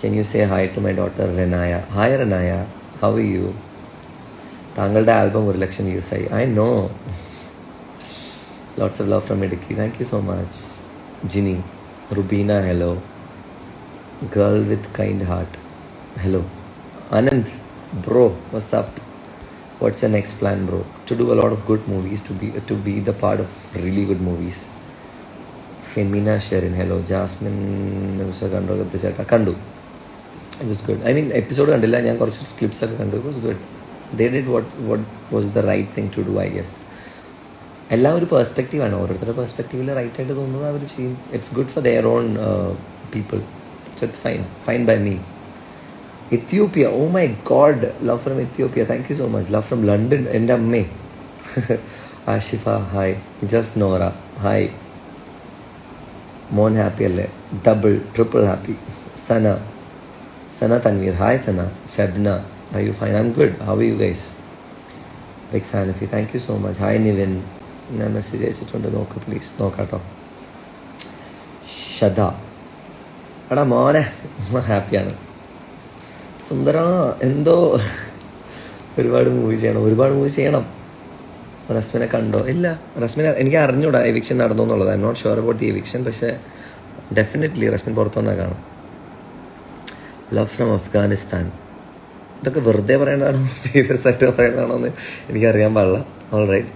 Can you say hi to my daughter Renaya? Hi Renaya, how are you? താങ്കളുടെ album ഒരു ലക്ഷം views ആയി. I know lots of love from Idukki thank you so much Jini Rubeena hello girl with kind heart hello Anand bro what's up what's your next plan bro to do a lot of good movies to be to be the part of really good movies Femina Sherin hello Jasmine കണ്ടോ ചേട്ടാ കണ്ടു it was good I mean episode കണ്ടില്ല. ഞാൻ കുറച്ച് clips ഒക്കെ കണ്ടു. It was good they did what what was the right thing to do I guess എല്ലാം ഒരു പേഴ്സ്പെക്റ്റീവാണ് ഓരോരുത്തരുടെ പെർസ്പെക്റ്റീവിൽ റൈറ്റ് ആയിട്ട് തോന്നുന്നത് അവർ ചെയ്യും. It's good for their own people so it's fine fine by me Ethiopia oh my God love from Ethiopia thank you so much love from London എന്റെ അമ്മേ. Ashifa hi just Nora hi മോൻ happy അല്ലേ? Double triple happy Sana. Sana Tanveer hi Sana Febna I you fine I'm good how you guys big fan of you thank you so much hi Nivin ഞാൻ message അയച്ചിട്ടുണ്ട് നോക്ക് please നോക്കാട്ടോ ഷദ എടാ മോനെ ഹാപ്പിയാണ്. സുന്ദര എന്തോ ഒരുപാട് മൂവി ചെയ്യണം. ഒരുപാട് മൂവി ചെയ്യണം. റസ്മിനെ കണ്ടോ? ഇല്ല. റസ്മിനെ എനിക്ക് അറിഞ്ഞൂടാ എവിക്ഷൻ നടന്നു എന്നുള്ളത്. I'm not sure about the eviction പക്ഷേ ഡെഫിനറ്റ്ലി റസ്മിൻ പുറത്തു വന്നാൽ കാണും. ലവ് ഫ്രം അഫ്ഗാനിസ്ഥാൻ ഇതൊക്കെ വെറുതെ പറയേണ്ടതാണോ സീരിയസ് ആയിട്ട് പറയേണ്ടതാണോ എന്ന് എനിക്കറിയാൻ പാടില്ല. All right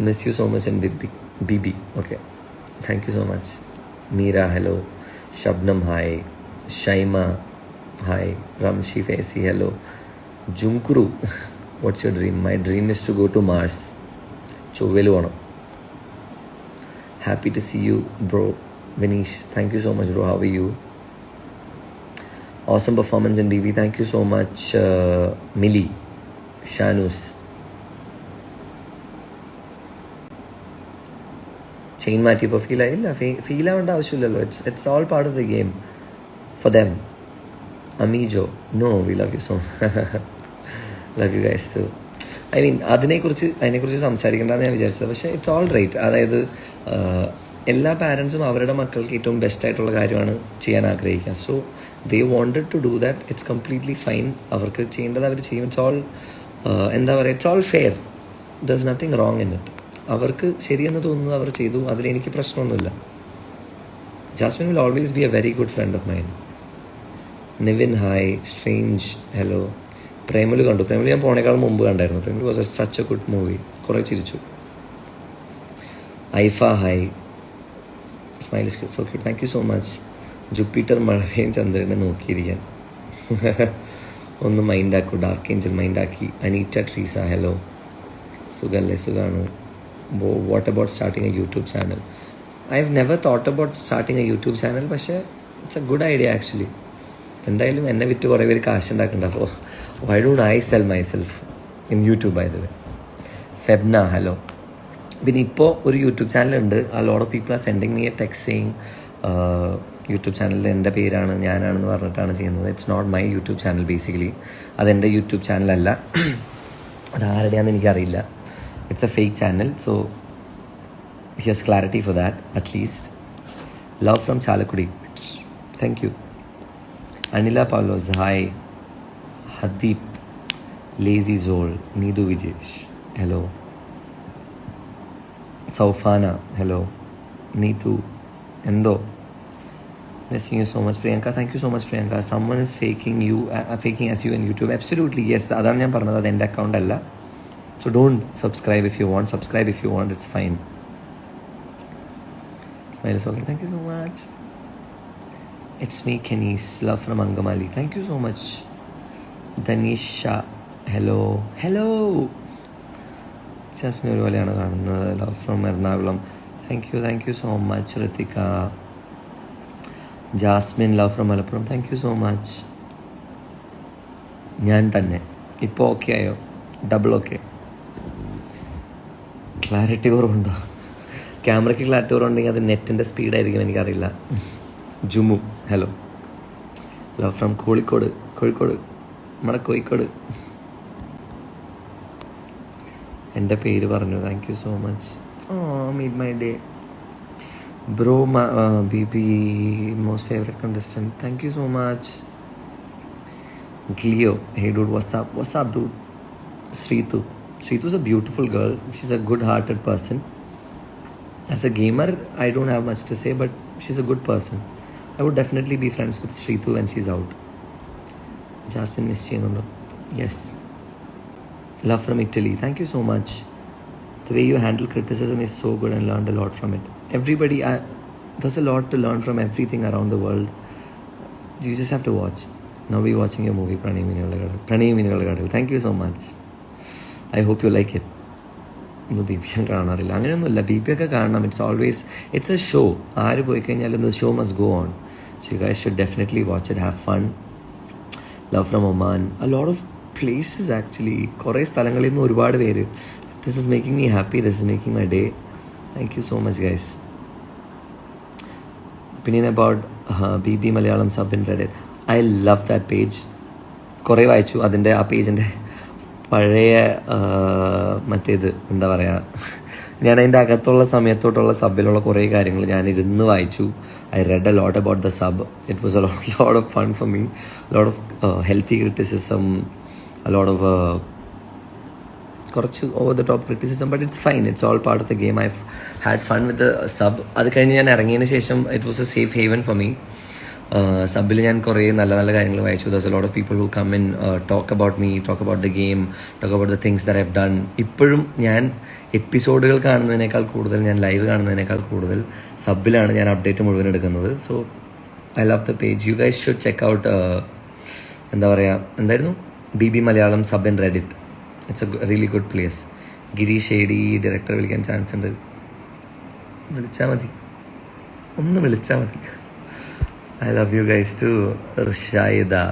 miss you so much N BB BB okay thank you so much Meera hello Shabnam hi Shaima hi Ramshi ഫേസി hello ജുങ്കുറു what's your dream my dream is to go to Mars ചൊവ്വയിൽ പോകണം happy to see you bro Vineesh thank you so much bro have you awesome performance in BB. Thank you so much, uh, Millie, Shanus. Chain മാറ്റിയപ്പോൾ feel ആയില്ല feel ആവേണ്ട ആവശ്യമില്ലല്ലോ. It's it's all part of the game for them അമീജോ no we love you so love you guys too I mean അതിനെക്കുറിച്ച് അതിനെക്കുറിച്ച് സംസാരിക്കേണ്ടതെന്ന് ഞാൻ വിചാരിച്ചത്. പക്ഷേ it's all right അതായത് എല്ലാ പാരൻസും അവരുടെ മക്കൾക്ക് ഏറ്റവും ബെസ്റ്റ് ആയിട്ടുള്ള കാര്യമാണ് ചെയ്യാൻ ആഗ്രഹിക്കുക. So they wanted to do that it's completely fine അവർക്ക് ചെയ്യേണ്ടത് അവർ ചെയ്യും. ഇറ്റ്സ് ഓൾ എന്താ പറയുക it's all fair there's nothing wrong in it അവർക്ക് ശരിയെന്ന് തോന്നുന്നത് അവർ ചെയ്തു. അതിലെനിക്ക് പ്രശ്നമൊന്നുമില്ല. Jasmine will always be a very good friend of mine Nivin hi strange hello Premalu കണ്ടു. പ്രേമലു ഞാൻ പോണേക്കാൾ മുമ്പ് കണ്ടായിരുന്നു. Premalu was such a good movie കുറേ ചിരിച്ചു. Aifa hi smile so cute thank you so much Jupiter മഴയും ചന്ദ്രനെ നോക്കിയിരിക്കാൻ. ഒന്ന് മൈൻഡാക്കൂ ഡാർക്ക് ഏഞ്ചൽ മൈൻഡാക്കി. അനീറ്റ ട്രീസ ഹലോ. സുഖല്ലേ? സുഖമാണ് what about starting a YouTube channel I have never thought about starting a YouTube channel പക്ഷേ it's a good idea actually എന്തായാലും എന്നെ വിറ്റ് കുറേ പേര് കാശ് ഉണ്ടാക്കണ്ട അപ്പോൾ why don't I sell myself in YouTube ആയത് ഫെബ്ന ഹലോ. പിന്നെ ഇപ്പോൾ ഒരു യൂട്യൂബ് ചാനലുണ്ട് a load of people are sending me a text saying YouTube ചാനലിൽ എന്റെ പേരാണ് ഞാനാണെന്ന് പറഞ്ഞിട്ടാണ് ചെയ്യുന്നത്. It's not my YouTube channel basically അതെന്റെ യൂട്യൂബ് ചാനലല്ല. അത് ആരുടെയാണെന്ന് എനിക്കറിയില്ല it's a fake channel so here's clarity for that at least love from Chalakudy thank you Anila Paulose hi Hadeep lazy soul Neethu Vijesh hello Soufana hello Neethu എന്തോ? Missing you so much Priyanka thank you so much Priyanka someone is faking you faking as you in YouTube absolutely yes അതാണ് ഞാൻ പറഞ്ഞത് അത് എന്റെ account അല്ല. So don't subscribe if you want subscribe if you want it's fine smile okay thank you so much it's me കെനീസ് love from Angamaly thank you so much Dhanisha hello hello Jasmine ഒരുപോലെയാണ് കാണുന്നത്. Love from Ernakulam thank you thank you so much Rithika Jasmine love from Malappuram. Thank you so much ഞാൻ തന്നെ. ഇപ്പോൾ okay ആയോ? Double okay clarity കുറവുണ്ടോ? ക്യാമറയ്ക്ക് clarity കുറവുണ്ടെങ്കിൽ അത് നെറ്റിന്റെ സ്പീഡായിരിക്കും എനിക്കറിയില്ല. ജുമു hello love from Kozhikode Kozhikode. നമ്മുടെ കോഴിക്കോട്. എന്റെ പേര് പറഞ്ഞു. Thank you so much oh made my day Bro, my, uh, BP, most favorite contestant. Thank you so much. Cleo, hey dude, what's up? What's up, dude? Sritu. is a beautiful girl. She's a good hearted person. As a gamer, I don't have much to say, but she's a good person. I would definitely be friends with Sritu when she's out. Jasmine Miss Chenolo. Yes. Love from Italy. Thank you so much. The way you handle criticism is so good and learned a lot from it. Everybody, I, there's a lot to learn from everything around the world. You just have to watch. Now we're watching a movie, Pranay Minigalgadal. Pranay Minigalgadal. Thank you so much. I hope you like it. ഒന്ന് B P ഞാൻ കാണാറില്ല അങ്ങനെയൊന്നുമില്ല B P ഒക്കെ കാണണം it's always it's a show ആര് പോയി കഴിഞ്ഞാലും the show must go on so you guys should definitely watch it have fun love from Oman a lot of places actually കുറേ സ്ഥലങ്ങളിൽ നിന്ന് ഒരുപാട് പേര് this is making me happy this is making my day thank you so much guys opinion about B B Malayalam sub in Reddit I love that page കുറേ വായിച്ചു. അതിന്റെ ആ പേജിന്റെ പഴയ മറ്റേത് എന്താ പറയുക ഞാൻ അതിന്റെ അകത്തുള്ള സമയത്തോട്ടുള്ള സബിലുള്ള കുറേ കാര്യങ്ങൾ ഞാൻ ഇരുന്ന് വായിച്ചു. I read a lot about the sub it was a lot of fun for me lot of healthy criticism lot of കുറച്ച് over the top criticism but it's fine it's all part of the game I had fun with sub അത് കഴിഞ്ഞ് ഞാൻ ഇറങ്ങിയതിന് ശേഷം it was a safe haven for me Sabil ഞാൻ കുറേ നല്ല നല്ല കാര്യങ്ങൾ വായിച്ചു. There's lot of people who come in talk about me talk about the game talk about the things they have done ഇപ്പോഴും ഞാൻ എപ്പിസോഡുകൾ കാണുന്നതിനേക്കാൾ കൂടുതൽ ഞാൻ ലൈവ് കാണുന്നതിനേക്കാൾ കൂടുതൽ സബിലാണ് ഞാൻ അപ്ഡേറ്റ് മുഴുവൻ എടുക്കുന്നത്. So I love the page you guys should check out എന്താ പറയുക എന്തായിരുന്നു? B B Malayalam sub in Reddit it's a really good place Girish AD director വിളിക്കാൻ ചാൻസ് ഉണ്ട്. വിളിച്ചാൽ മതി. ഒന്ന് വിളിച്ചാൽ മതി. I love you guys too ഋഷായിദ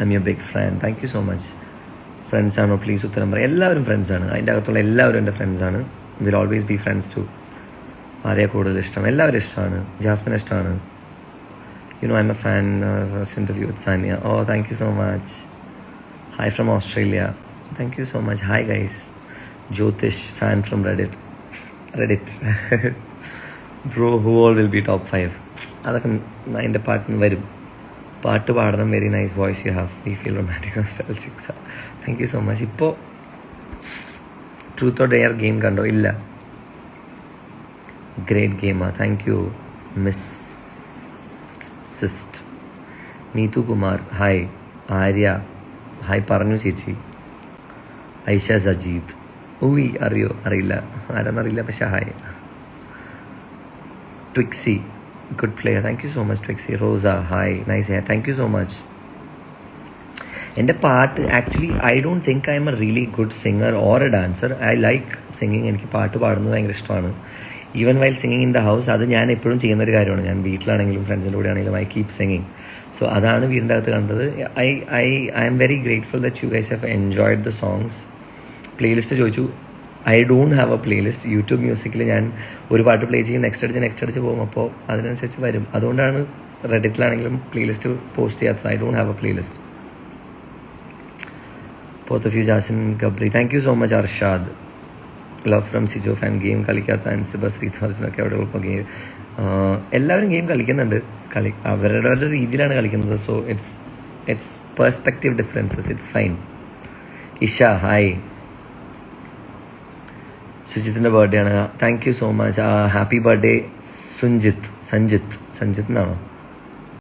I'm you big friend thank you so much friends ആണോ? പ്ലീസ് ഉത്തരം പറയാം എല്ലാവരും ഫ്രണ്ട്സാണ് അതിന്റെ അകത്തുള്ള എല്ലാവരും എന്റെ ഫ്രണ്ട്സാണ് will always be friends to ആരെയാ കൂടുതൽ ഇഷ്ടം? എല്ലാവരും ഇഷ്ടമാണ്. ജാസ്മിൻ ഇഷ്ടമാണ്. You know I'm a fan first interview with Sania oh thank you so much hi from Australia thank you so much hi guys Jyothish fan from Reddit Reddits bro who all will be top five അതൊക്കെ അതിന്റെ പാട്ടിന് വരും. പാട്ട് പാടണം. Very nice voice you have we feel romantic six thank you so much ഇപ്പോൾ truth or dare game കണ്ടോ? ഇല്ല. Great ഗെയിമാ thank you miss cyst Neethu Kumar hi Arya hi പറഞ്ഞു ചേച്ചി. ഐഷ സജീദ് ഓയ് അറിയോ? അറിയില്ല. ആരാന്നറിയില്ല പക്ഷെ hi Twixie good player thank you so much Twixie Rosa hi nice hair thank you so much എന്റെ പാട്ട് actually I don't think I'm a really good singer or a dancer I like singing എനിക്ക് പാട്ട് പാടുന്നത് ഭയങ്കര ഇഷ്ടമാണ്. Even while singing in the house അത് ഞാൻ എപ്പോഴും ചെയ്യുന്ന ഒരു കാര്യമാണ്. ഞാൻ വീട്ടിലാണെങ്കിലും ഫ്രണ്ട്സിന്റെ കൂടെ ആണെങ്കിലും ഐ കീപ് സിംഗിങ് സോ അതാണ് വീടിന്റെ അകത്ത് കണ്ടത്. I I I'm very grateful that you guys have enjoyed the songs playlist ചോദിച്ചു. I don't have a playlist YouTube മ്യൂസിക്കിൽ ഞാൻ ഒരു പാട്ട് പ്ലേ ചെയ്യും നെക്സ്റ്റ് അടിച്ച് നെക്സ്റ്റ് അടിച്ച് പോകും. അപ്പോൾ അതിനനുസരിച്ച് വരും. അതുകൊണ്ടാണ് റെഡിറ്റിലാണെങ്കിലും പ്ലേലിസ്റ്റ് പോസ്റ്റ് ചെയ്യാത്തത്. I don't have a playlist both of you Jasin Gabri thank you so much Arshad love from Sijo fan game കളിക്കാത്ത Ansiba ശ്രീധർജനൊക്കെ അവിടെ ഇപ്പോൾ ഗെയിം എല്ലാവരും ഗെയിം കളിക്കുന്നുണ്ട്. കളി അവരവരുടെ രീതിയിലാണ് കളിക്കുന്നത്. So it's it's perspective differences it's fine Isha hi സുജിത്തിന്റെ birthday ആണ്. Thank you so much happy birthday Sunjith Sanjith Sanjith എന്നാണോ?